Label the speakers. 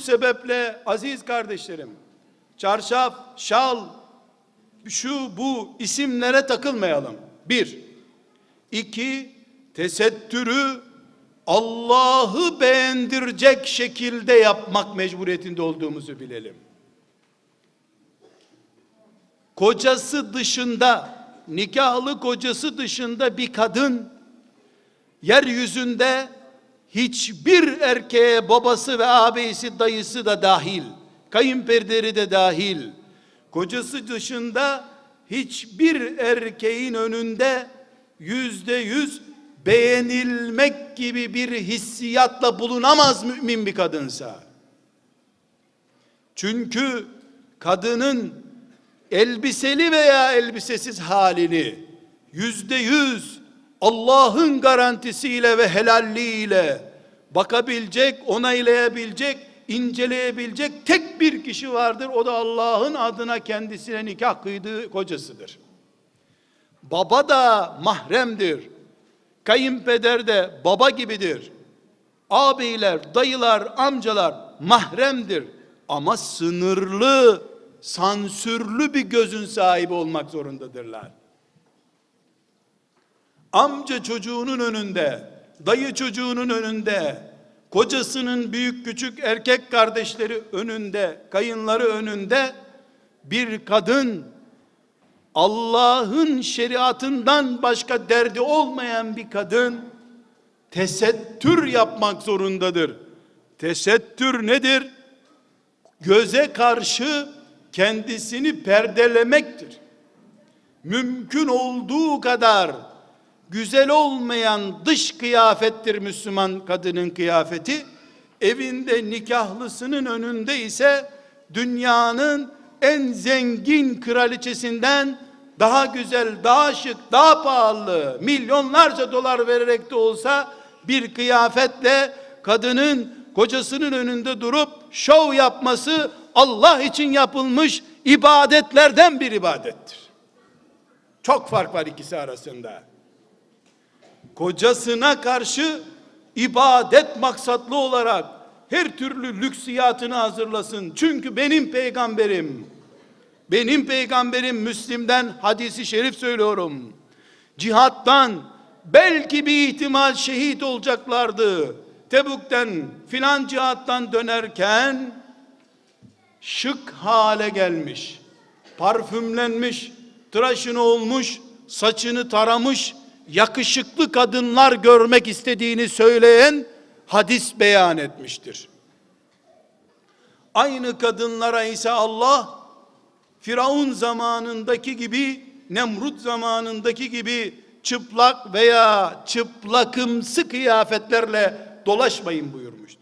Speaker 1: sebeple aziz kardeşlerim, çarşaf, şal, şu bu isimlere takılmayalım. Bir. İki, tesettürü Allah'ı beğendirecek şekilde yapmak mecburiyetinde olduğumuzu bilelim. Kocası dışında, nikahlı kocası dışında bir kadın yeryüzünde hiçbir erkeğe babası ve ağabeyisi dayısı da dahil, kayınpederi de dahil, kocası dışında hiçbir erkeğin önünde yüzde yüz beğenilmek gibi bir hissiyatla bulunamaz mümin bir kadınsa. Çünkü kadının elbiseli veya elbisesiz halini yüzde yüz Allah'ın garantisiyle ve helalliğiyle bakabilecek, onaylayabilecek, inceleyebilecek tek bir kişi vardır. O da Allah'ın adına kendisine nikah kıydığı kocasıdır. Baba da mahremdir. Kayınpeder de baba gibidir. Ağabeyler, dayılar, amcalar mahremdir. Ama sınırlı, sansürlü bir gözün sahibi olmak zorundadırlar. Amca çocuğunun önünde, dayı çocuğunun önünde, kocasının büyük küçük erkek kardeşleri önünde, kayınları önünde bir kadın Allah'ın şeriatından başka derdi olmayan bir kadın tesettür yapmak zorundadır. Tesettür nedir? Göze karşı kendisini perdelemektir. Mümkün olduğu kadar güzel olmayan dış kıyafettir Müslüman kadının kıyafeti. Evinde nikahlısının önünde ise dünyanın en zengin kraliçesinden daha güzel, daha şık, daha pahalı, milyonlarca dolar vererek de olsa bir kıyafetle kadının kocasının önünde durup şov yapması Allah için yapılmış ibadetlerden bir ibadettir. Çok fark var ikisi arasında. Kocasına karşı ibadet maksatlı olarak her türlü lüksiyatını hazırlasın. Çünkü benim peygamberim, benim peygamberim Müslim'den hadisi şerif söylüyorum. Cihattan belki bir ihtimal şehit olacaklardı. Tebuk'ten filan cihattan dönerken şık hale gelmiş. Parfümlenmiş, tıraşını olmuş, saçını taramış, yakışıklı kadınlar görmek istediğini söyleyen hadis beyan etmiştir. Aynı kadınlara ise Allah Firavun zamanındaki gibi Nemrut zamanındaki gibi çıplak veya çıplakımsı kıyafetlerle dolaşmayın buyurmuştur.